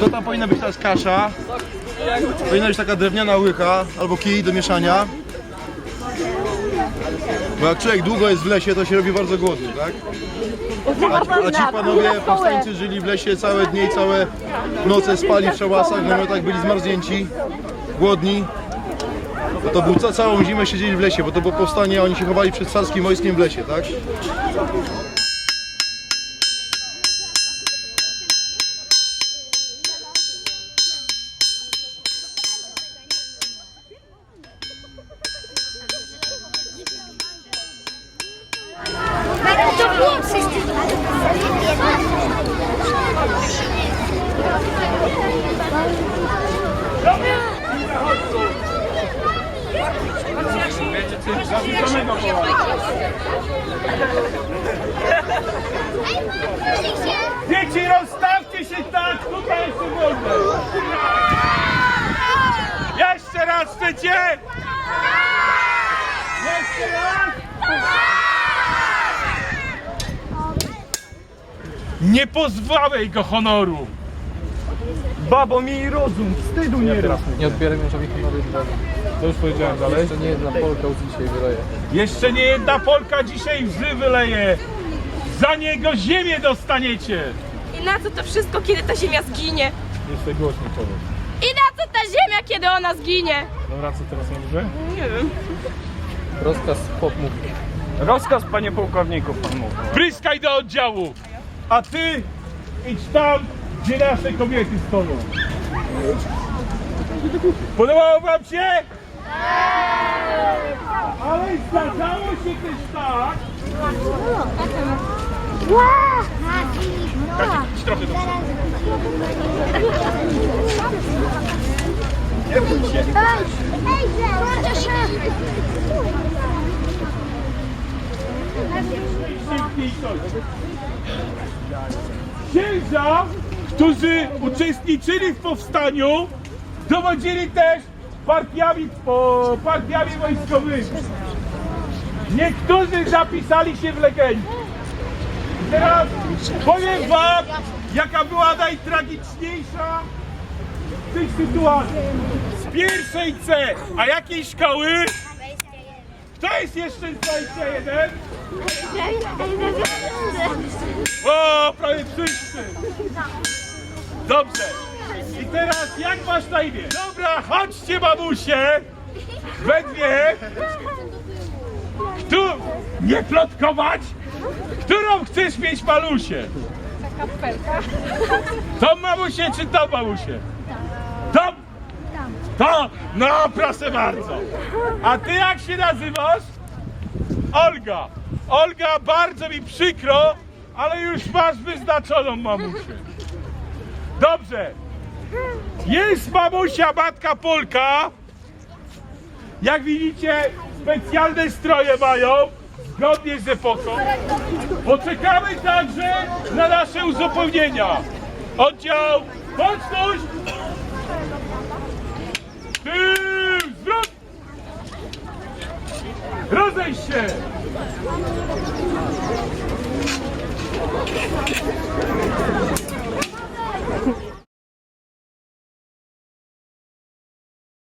To tam powinna być teraz kasza. Powinna być taka drewniana łycha albo kij do mieszania. Bo jak człowiek długo jest w lesie, to się robi bardzo głodny, tak? A, a ci panowie powstańcy żyli w lesie całe dnie i całe noce spali w szałasach, w namiotach byli zmarznięci, głodni. No to był ca całą zimę siedzieli w lesie, bo to było powstanie, oni się chowali przed carskim wojskiem w lesie, tak? Dzieci, rozstawcie się tak, tutaj jeszcze wolno. Jeszcze raz chcecie? Jeszcze raz? Nie pozwałeś go honoru. Babo, miej rozum, wstydu nie rób. Nie odbieraj mężowi honoru. To już powiedziałem dalej. Jeszcze nie jedna Polka łzy dzisiaj wyleje. Jeszcze nie jedna Polka dzisiaj łzy wyleje. Za niego ziemię dostaniecie. I na co to wszystko, kiedy ta ziemia zginie? Jeszcze głośniej powiedz. I na co ta ziemia, kiedy ona zginie? Dobra, co teraz mówię? Nie wiem. Rozkaz pop mówi. Rozkaz, panie pułkowniku, pan mówi. Pryskaj do oddziału, a ty idź tam, gdzie nasze kobiety stoją. Podobało wam się? Ale zdarzało się też tak. Idź trochę do. Szybciej coś. Księża, którzy uczestniczyli w powstaniu, dowodzili też partiami, po, partiami wojskowymi. Niektórzy zapisali się w legendzie. Teraz powiem wam, jaka była najtragiczniejsza z tych sytuacji. Z pierwszej C, a jakiej szkoły? Kto jest jeszcze z 21? O, prawie wszyscy. Dobrze. Teraz jak masz na imię? Dobra, chodźcie babusie. We dwie. Tu nie plotkować. Którą chcesz mieć malusię? Tą mamusię czy tą mamusię? Tą? To? No proszę bardzo. A ty jak się nazywasz? Olga. Olga, bardzo mi przykro, ale już masz wyznaczoną mamusię. Dobrze. Jest mamusia, matka Polka. Jak widzicie, specjalne stroje mają, zgodnie z epoką. Poczekamy także na nasze uzupełnienia. Oddział, baczność! Tył, zwrot! Rozejść się!